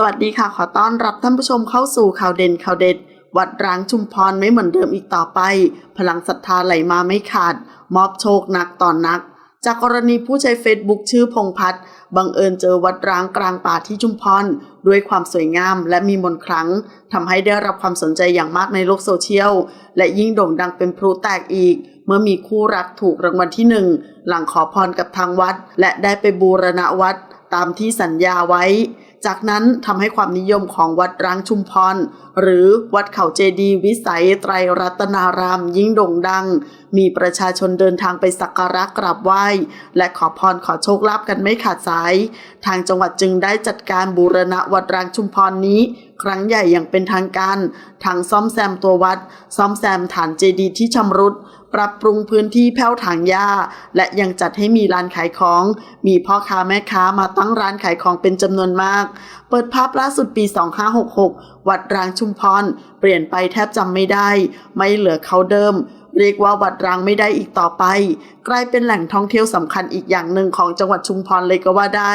สวัสดีค่ะ ขอต้อนรับท่านผู้ชมเข้าสู่ข่าวเด่นข่าวเด็ด วัดร้างชุมพรไม่เหมือนเดิมอีกต่อไป พลังศรัทธาไหลมาไม่ขาด มอบโชคหนักต่อนนัก จากกรณีผู้ใช้เฟซบุ๊กชื่อพงพัฒน์บังเอิญเจอวัดร้างกลางป่าที่ชุมพรด้วยความสวยงามและมีมนต์ขลังทำให้ได้รับความสนใจอย่างมากในโลกโซเชียล และยิ่งโด่งดังเป็นพลุแตกอีก เมื่อมีคู่รักถูกรางวัลที่หนึ่งหลังขอพรกับทางวัด และได้ไปบูรณะวัดตามที่สัญญาไว้ จากนั้นทำให้ความนิยมของวัดร้างชุมพร หรือวัดเขาเจดีวิสัยไตรรัตนารามยิ่งโด่งดัง มีประชาชนเดินทางไปสักการะกราบไหว้ และขอพรขอโชคลาภกันไม่ขาดสาย ทางจังหวัดจึงได้จัดการบูรณะวัดร้างชุมพรนี้ ครั้งใหญ่อย่างเป็นทางการทั้งซ่อมแซมตัววัด ซ่อมแซมฐานเจดีย์ที่ชำรุด ปรับปรุงพื้นที่แผ้วถางหญ้า และยังจัดให้มีร้านขายของ มีพ่อค้าแม่ค้ามาตั้งร้านขายของเป็นจำนวนมาก เปิดภาพล่าสุดปี 2566 วัดรางชุมพร เปลี่ยนไปแทบจำไม่ได้ ไม่เหลือเขาเดิม เรียกว่าวัดรางไม่ได้อีกต่อไป กลายเป็นแหล่งท่องเที่ยวสำคัญอีกอย่างหนึ่งของจังหวัดชุมพรเลยก็ว่าได้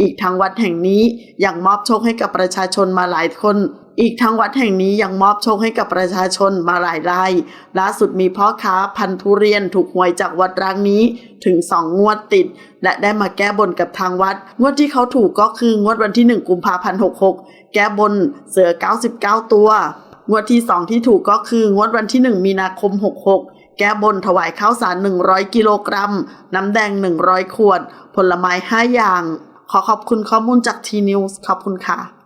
อีกทั้งวัดแห่งนี้ยังมอบโชคให้กับประชาชนมาหลายคนอีกทั้งวัดแห่งนี้ยังมอบโชคให้กับประชาชนมาหลายราย ล่าสุดมีพ่อค้าพันธุเรียนถูกหวยจากวัดร้างนี้ถึงสองงวดติด และได้มาแก้บนกับทางวัด งวดที่เขาถูกก็คืองวดวันที่ 1 กุมภาพันธ์66 แก้บนเสือ 99 ตัว งวดที่ 2 ที่ถูกก็คืองวดวันที่ 1 มีนาคม 66 แก้บนถวายข้าวสาร 100 กิโลกรัม น้ำแดง 100 ขวด ผลไม้ 5 อย่าง ขอขอบคุณข้อมูลจากทีนิวส์ขอบคุณค่ะ